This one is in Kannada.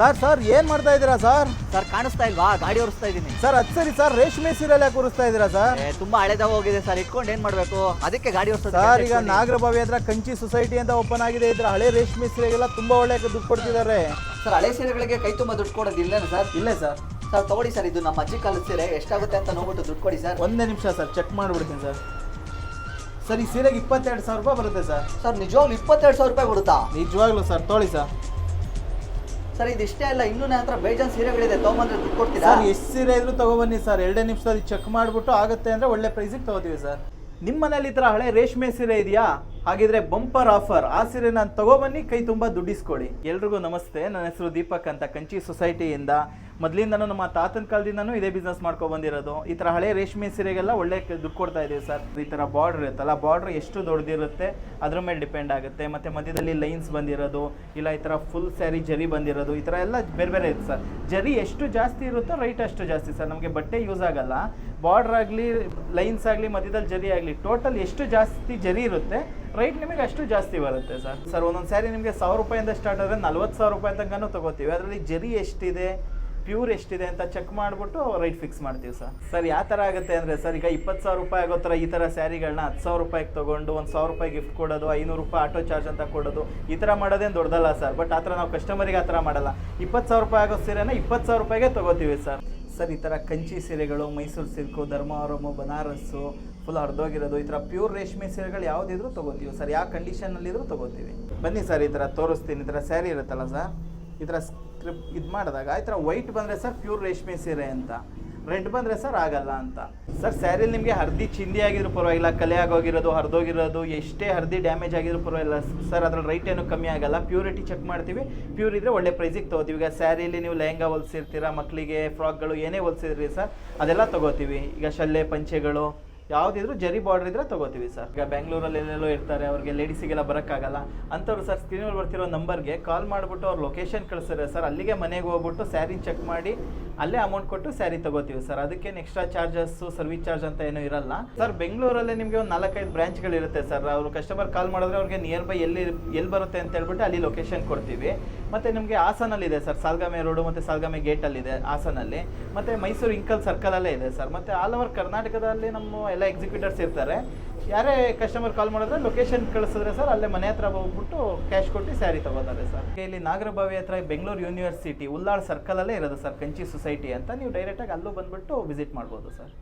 ಸರ್ ಸರ್ ಏನ್ ಮಾಡ್ತಾ ಇದ್ದೀರಾ ಸರ್? ಸರ್ ಕಾಣಿಸ್ತಾ ಇಲ್ವಾ? ಗಾಡಿ ಓಡಿಸ್ತಾ ಇದ್ದೀನಿ. ಸರ್ ಅದು ಸರಿ ಸರ್ ರೇಷ್ಮೆ ಸೀರೆಲ್ ಯಾಕೆ ಕೂರಿಸ್ತಾ ಇದ್ದೀರಾ ಸರ್? ಏ, ತುಂಬಾ ಹಳೆದ ಹೋಗಿದೆ ಸರ್ ಇಟ್ಕೊಂಡು ಏನ್ ಮಾಡ್ಬೇಕು? ಅದಕ್ಕೆ ಗಾಡಿ ಓಡಿಸ್ತಾ ಸರ್ ಈಗ ನಾಗರಭಾವಿ ಹತ್ರ ಕಂಚಿ ಸೊಸೈಟಿ ಅಂತ ಓಪನ್ ಆಗಿದೆ ಇದ್ರ ಹಳೆ ರೇಷ್ಮೆ ಸೀರೆಗೆಲ್ಲ ತುಂಬಾ ಒಳ್ಳೆ ದುಡ್ಡು ಕೊಡ್ತಿದ್ದಾರೆ. ಸರ್ ಹಳೆ ಸೀರೆಗಳಿಗೆ ಕೈ ತುಂಬಾ ದುಡ್ಡು ಕೊಡೋದು ಇಲ್ಲೇನು ಸರ್? ಇಲ್ಲೇ ಸರ್. ಸರ್ ತಗೊಳ್ಳಿ ಸರ್ ಇದು ನಮ್ಮ ಅಜ್ಜಿ ಕಾಲದ ಸೀರೆ ಎಷ್ಟಾಗುತ್ತೆ ಅಂತ ನೋಡ್ಬಿಟ್ಟು ದುಡ್ಡು ಕೊಡಿ ಸರ್. ಒಂದೇ ನಿಮಿಷ ಸರ್ ಚೆಕ್ ಮಾಡ್ಬಿಡ್ತೀನಿ ಸರ್. ಸರ್ ಈ ಸೀರೆಗೆ ಇಪ್ಪತ್ತೆರಡು ಸಾವಿರ ರೂಪಾಯಿ ಬರುತ್ತೆ ಸರ್. ಸರ್ ನಿಜವಾಗ್ಲು ಇಪ್ಪತ್ತೆರಡು ಸಾವಿರ ರೂಪಾಯಿ ಕೊಡುತ್ತಾ? ನಿಜವಾಗ್ಲೂ ಸರ್ ತೊಗೊಳ್ಳಿ ಸರ್. ಸರ್, ಇದು ಇಷ್ಟೇ ಅಲ್ಲ, ಇನ್ನೂ ನನ್ನ ಹತ್ರ ಬೇಜಾನ್ ಸೀರೆಗಳಿದೆ, ತೊಗೊಂಬಂದ್ರೆ ದುಡ್ಡು ಕೊಡ್ತೀರಾ? ಸರ್, ಎಷ್ಟು ಸೀರೆ ಇದ್ರು ತಗೊಬನ್ನಿ ಸರ್, ಎರಡೇ ನಿಮಿಷದಲ್ಲಿ ಚೆಕ್ ಮಾಡಿಬಿಟ್ಟು ಆಗುತ್ತೆ ಅಂದರೆ ಒಳ್ಳೆ ಪ್ರೈಸಿಗೆ ತಗೋತೀವಿ ಸರ್. ನಿಮ್ಮ ಮನೇಲಿ ಈ ಥರ ಹಳೆ ರೇಷ್ಮೆ ಸೀರೆ ಇದೆಯಾ? ಹಾಗಿದ್ರೆ ಬಂಪರ್ ಆಫರ್, ಆ ಸೀರೆ ನಾನು ತಗೊಬನ್ನಿ ಕೈ ತುಂಬ ದುಡ್ಡಿಸ್ಕೊಳ್ಳಿ. ಎಲ್ರಿಗೂ ನಮಸ್ತೆ, ನನ್ನ ಹೆಸರು ದೀಪಕ್ ಅಂತ ಕಂಚಿ ಸೊಸೈಟಿಯಿಂದ. ಮೊದಲಿಂದನೂ ನಮ್ಮ ತಾತನ ಕಾಲದಿಂದನೂ ಇದೇ ಬಿಸ್ನೆಸ್ ಮಾಡ್ಕೊಂಡು ಬಂದಿರೋದು. ಈ ಥರ ಹಳೆ ರೇಷ್ಮೆ ಸೀರೆಗೆಲ್ಲ ಒಳ್ಳೆ ದುಡ್ಡು ಕೊಡ್ತಾ ಇದ್ದೀವಿ ಸರ್. ಈ ಥರ ಬಾರ್ಡ್ರ್ ಇರುತ್ತಲ್ಲ ಬಾರ್ಡ್ರ್ ಎಷ್ಟು ದೊಡ್ಡದಿರುತ್ತೆ, ಅದ್ರ ಮೇಲೆ ಡಿಪೆಂಡ್ ಆಗುತ್ತೆ. ಮತ್ತು ಮಧ್ಯದಲ್ಲಿ ಲೈನ್ಸ್ ಬಂದಿರೋದು, ಇಲ್ಲ ಈ ಥರ ಫುಲ್ ಸ್ಯಾರಿ ಜರಿ ಬಂದಿರೋದು, ಈ ಥರ ಎಲ್ಲ ಬೇರೆ ಬೇರೆ ಇರುತ್ತೆ ಸರ್. ಜರಿ ಎಷ್ಟು ಜಾಸ್ತಿ ಇರುತ್ತೋ ರೈಟ್ ಅಷ್ಟು ಜಾಸ್ತಿ ಸರ್. ನಮಗೆ ಬಟ್ಟೆ ಯೂಸ್ ಆಗಲ್ಲ. ಬಾರ್ಡ್ರ್ ಆಗಲಿ ಲೈನ್ಸ್ ಆಗಲಿ, ಮಧ್ಯದಲ್ಲಿ ಜರಿ ಆಗಲಿ ಟೋಟಲ್ ಎಷ್ಟು ಜಾಸ್ತಿ ಜರಿ ಇರುತ್ತೆ ರೈಟ್ ನಿಮಗೆ ಅಷ್ಟು ಜಾಸ್ತಿ ಬರುತ್ತೆ ಸರ್. ಸರ್, ಒಂದೊಂದು ಸ್ಯಾರಿ ನಿಮಗೆ ಸಾವಿರ ರೂಪಾಯಿಂದ ಸ್ಟಾರ್ಟ್ ಆದರೆ ನಲ್ವತ್ತು ಸಾವಿರ ರೂಪಾಯಿ ತನಕನೂ ತಗೋತೀವಿ. ಅದರಲ್ಲಿ ಜರಿ ಎಷ್ಟಿದೆ ಪ್ಯೂರ್ ಎಷ್ಟಿದೆ ಅಂತ ಚೆಕ್ ಮಾಡಿಬಿಟ್ಟು ರೈಟ್ ಫಿಕ್ಸ್ ಮಾಡ್ತೀವಿ ಸರ್. ಸರ್, ಯಾವ ಥರ ಆಗುತ್ತೆ ಅಂದರೆ ಸರ್, ಈಗ ಇಪ್ಪತ್ತು ಸಾವಿರ ರೂಪಾಯಿ ಆಗೋ ಥರ ಈ ಥರ ಸ್ಯಾರಿಗಳನ್ನ ಹತ್ತು ಸಾವಿರ ರೂಪಾಯಿಗೆ ತೊಗೊಂಡು, ಒಂದು ಸಾವಿರ ರೂಪಾಯಿ ಗಿಫ್ಟ್ ಕೊಡೋದು, ಐನೂರು ರೂಪಾಯಿ ಆಟೋ ಚಾರ್ಜ್ ಅಂತ ಕೊಡೋದು, ಈ ಥರ ಮಾಡೋದೇನು ದೊಡ್ಡದಲ್ಲ ಸರ್. ಬಟ್ ಆ ಥರ ನಾವು ಕಸ್ಟಮರಿಗೆ ಆ ಥರ ಮಾಡಲ್ಲ. ಇಪ್ಪತ್ತು ಸಾವಿರ ರೂಪಾಯಿ ಆಗೋ ಸೀರೆನ ಇಪ್ಪತ್ತು ಸಾವಿರ ರೂಪಾಯಿಗೆ ತೊಗೋತೀವಿ ಸರ್. ಸರ್, ಈ ಥರ ಕಂಚಿ ಸೀರೆಗಳು, ಮೈಸೂರು ಸಿಲ್ಕು ಧರ್ಮಾವರಮು ಬನಾರಸ್ಸು ಫುಲ್ ಹರಿದೋಗಿರೋದು, ಈ ಥರ ಪ್ಯೂರ್ ರೇಷ್ಮೆ ಸೀರೆಗಳು ಯಾವುದಿದ್ರು ತೊಗೋತೀವಿ. ಸರ್, ಯಾವ ಕಂಡೀಷನಲ್ಲಿದ್ದರೂ ತೊಗೋತೀವಿ. ಬನ್ನಿ ಸರ್, ಈ ಥರ ತೋರಿಸ್ತೀನಿ. ಈ ಥರ ಸ್ಯಾರಿ ಇರುತ್ತಲ್ಲ ಸರ್, ಈ ಥರ ಸ್ಕ್ರಿಪ್ ಇದು ಮಾಡಿದಾಗ, ಈ ಥರ ವೈಟ್ ಬಂದರೆ ಸರ್ ಪ್ಯೂರ್ ರೇಷ್ಮೆ ಸೀರೆ ಅಂತ ರೆಡ್ ಬಂದರೆ ಸರ್ ಆಗಲ್ಲ ಅಂತ. ಸರ್ ಸ್ಯಾರಿಲಿ ನಿಮಗೆ ಹರ್ದಿ ಚಿಂದಿ ಆಗಿದ್ರು ಪರವಾಗಿಲ್ಲ, ಕಲೆ ಆಗೋಗಿರೋದು, ಹರಿದೋಗಿರೋದು, ಎಷ್ಟೇ ಹರ್ದಿ ಡ್ಯಾಮೇಜ್ ಆಗಿದ್ರು ಪರವಾಗಿಲ್ಲ. ಸರ್, ಅದ್ರಲ್ಲಿ ರೈಟ್ ಏನು ಕಮ್ಮಿ ಆಗಲ್ಲ. ಪ್ಯೂರಿಟಿ ಚೆಕ್ ಮಾಡ್ತೀವಿ. ಪ್ಯೂರ್ ಇದ್ರೆ ಒಳ್ಳೆ ಪ್ರೈಸಿಗೆ ತೊಗೋತೀವಿ. ಈಗ ಸ್ಯಾರಿಲಿ ನೀವು ಲೆಹಂಗಾ ಹೊಲಿಸಿರ್ತೀರ ಮಕ್ಕಳಿಗೆ ಫ್ರಾಕ್ಗಳು ಏನೇ ಹೊಲಿಸಿದ್ರಿ ಸರ್, ಅದೆಲ್ಲ ತೊಗೋತೀವಿ. ಈಗ ಶಲ್ಲೆ ಪಂಚೆಗಳು ಯಾವುದಿದ್ರು ಜರಿ ಬಾರ್ಡರ್ ಇದ್ರೆ ತಗೋತೀವಿ ಸರ್ ಈಗ ಬೆಂಗಳೂರಲ್ಲಿ ಎಲ್ಲೆಲ್ಲೋ ಇರ್ತಾರೆ, ಅವ್ರಿಗೆ ಲೇಡೀಸಿಗೆಲ್ಲ ಬರೋಕ್ಕಾಗಲ್ಲ. ಅಂಥವ್ರು ಸರ್ ಸ್ಕ್ರೀನಲ್ಲಿ ಬರ್ತಿರೋ ನಂಬರ್ಗೆ ಕಾಲ್ ಮಾಡಿಬಿಟ್ಟು ಅವ್ರ ಲೊಕೇಶನ್ ಕಳಿಸ್ತಾರೆ ಸರ್ ಅಲ್ಲಿಗೆ ಮನೆಗೆ ಹೋಗ್ಬಿಟ್ಟು ಸ್ಯಾರಿ ಚೆಕ್ ಮಾಡಿ, ಅಲ್ಲೇ ಅಮೌಂಟ್ ಕೊಟ್ಟು ಸ್ಯಾರಿ ತಗೋತೀವಿ ಸರ್ ಅದಕ್ಕೇನು ಎಕ್ಸ್ಟ್ರಾ ಚಾರ್ಜಸ್ಸು ಸರ್ವಿಸ್ ಚಾರ್ಜ್ ಅಂತ ಏನೂ ಇರಲ್ಲ. ಸರ್ ಬೆಂಗಳೂರಲ್ಲಿ ನಿಮಗೆ ಒಂದು ನಾಲ್ಕೈದು ಬ್ರ್ಯಾಂಚ್ಗಳಿರುತ್ತೆ ಇರುತ್ತೆ ಸರ್ ಅವರು ಕಸ್ಟಮರ್ ಕಾಲ್ ಮಾಡಿದ್ರೆ ಅವ್ರಿಗೆ ನಿಯರ್ ಬೈ ಎಲ್ಲಿ ಎಲ್ಲಿ ಬರುತ್ತೆ ಅಂತ ಹೇಳ್ಬಿಟ್ಟು ಅಲ್ಲಿ ಲೊಕೇಶನ್ ಕೊಡ್ತೀವಿ. ಮತ್ತು ನಿಮಗೆ ಹಾಸನಲ್ಲಿದೆ ಸರ್. ಸಾಲ್ಗಾಮೆ ರೋಡು ಮತ್ತು ಸಾಲ್ಗಾಮೆ ಗೇಟಲ್ಲಿದೆ ಹಾಸನಲ್ಲಿ. ಮತ್ತು ಮೈಸೂರು ಇಂಕಲ್ ಸರ್ಕಲಲ್ಲೇ ಇದೆ ಸರ್. ಮತ್ತು ಆಲ್ ಓವರ್ ಕರ್ನಾಟಕದಲ್ಲಿ ನಮ್ಮ ಎಲ್ಲ ಎಕ್ಸಿಕ್ಯೂಟರ್ಸ್ ಇರ್ತಾರೆ. ಯಾರೇ ಕಸ್ಟಮರ್ ಕಾಲ್ ಮಾಡಿದ್ರೆ ಲೊಕೇಶನ್ ಕಳಿಸಿದ್ರೆ ಸರ್ ಅಲ್ಲೇ ಮನೆ ಹತ್ರ ಹೋಗ್ಬಿಟ್ಟು ಕ್ಯಾಶ್ ಕೊಟ್ಟು ಸ್ಯಾರಿ ತಗೋತಾರೆ ಸರ್. ಇಲ್ಲಿ ನಾಗರಬಾವಿ ಹತ್ರ ಬೆಂಗಳೂರು ಯೂನಿವರ್ಸಿಟಿ ಉಲ್ಲಾಳ್ ಸರ್ಕಲಲ್ಲೇ ಇರೋದು ಸರ್. ಕಂಚಿ ಸೊಸೈಟಿ ಅಂತ. ನೀವು ಡೈರೆಕ್ಟಾಗಿ ಅಲ್ಲೂ ಬಂದ್ಬಿಟ್ಟು ವಿಸಿಟ್ ಮಾಡ್ಬೋದು ಸರ್.